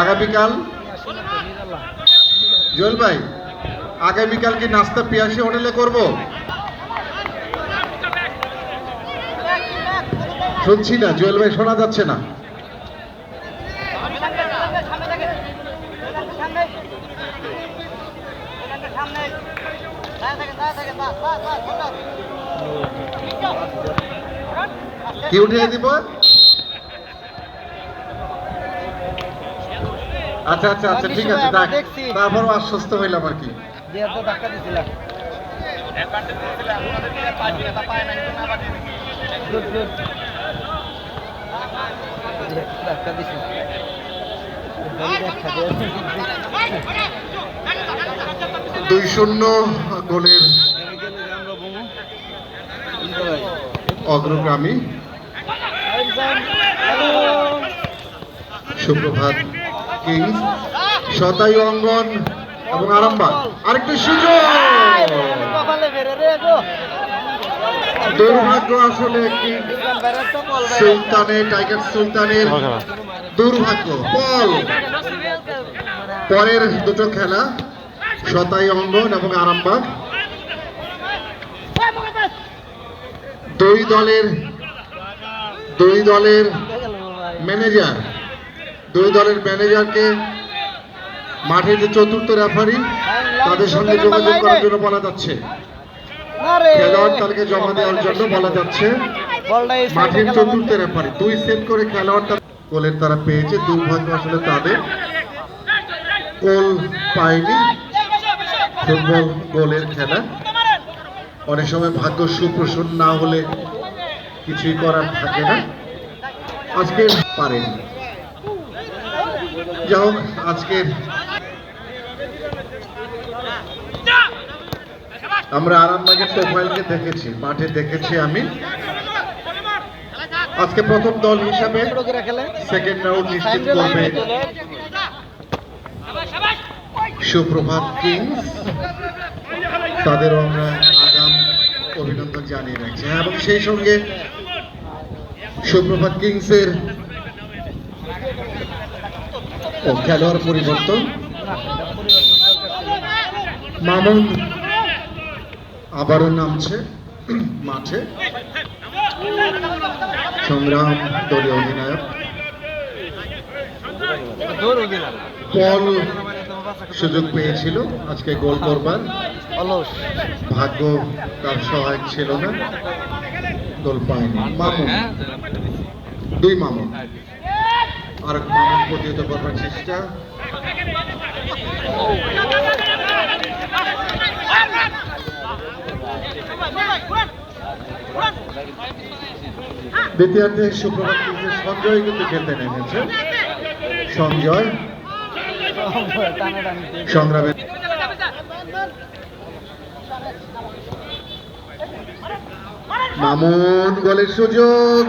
আগামীকাল জুয়েল ভাই আগামীকাল কি নাস্তা পিয়াসি হোটেলে করব? শুনছি না, জুয়েল ভাই শোনা যাচ্ছে না। কি উঠিয়ে দিব? আচ্ছা আচ্ছা আচ্ছা ঠিক আছে দেখ দেখছি। তারপর আশ্বস্ত হইলাম আর কি। দুই শূন্য গোলের অগ্রগামী। সুপ্রভাত। কিংস শতায়ু অঙ্গন এবং আরামবাগ। আরেকটি সুযোগ! দুর্ভাগ্য আসলে সুলতানের টাইগার সুলতানের দুর্ভাগ্য। বল পরের দুটো খেলা শতায়ু অঙ্গন এবং আরামবাগ। দুই দলের দুই দলের ম্যানেজার দুই দলের ম্যানেজারকে মাঠের যে চতুর্থ রেফারি, তাদের সঙ্গে যোগাযোগ করার জন্য বলা যাচ্ছে। খেলোয়াড় তালিকা জমা দেওয়ার জন্য বলা যাচ্ছে, মাঠের চতুর্থ রেফারি। দুই সেট করে খেলোয়াড় তার গোলের তারা পেয়েছে, দুর্ভাগ্য আসলে তাদের। গোল পায়নি, ফুটবল গোলের খেলা। অনেক সময় ভাগ্য সুপ্রসন্ন না হলে কিছুই করার থাকে না। আজকে পারেনি। যাই হোক আজকের আমরা আরামবাগের প্রোফাইলকে দেখেছি মাঠে দেখেছি আমি। আজকে প্রথম দল হিসাবে সেকেন্ড রাউন্ড নিশ্চিত করবে সুপ্রভাত কিংস। তাদেরও আমরা আগাম অভিনন্দন জানিয়ে রাখছি। হ্যাঁ, এবং সেই সঙ্গে সুপ্রভাত কিংসের খেলোয়াড় পরিবর্তন। মামুন আবারও নামছে মাঠে। সংগ্রাম দলীয় অধিনায়ক। পল সুযোগ পেয়েছিল, আজকে গোল করবার। ভাগ্য তার সহায়ক ছিল না। গোল পায়নি। মামুন। দুই মামুন। আর এক মামুন প্রতিহত করবার চেষ্টা দ্বিতীয়ার্ধে সুপ্রভাত কিংসের সঞ্জয় কিন্তু খেলতে নেমেছে। সঞ্জয়। সংগ্রামের মামুন গোলের সুযোগ।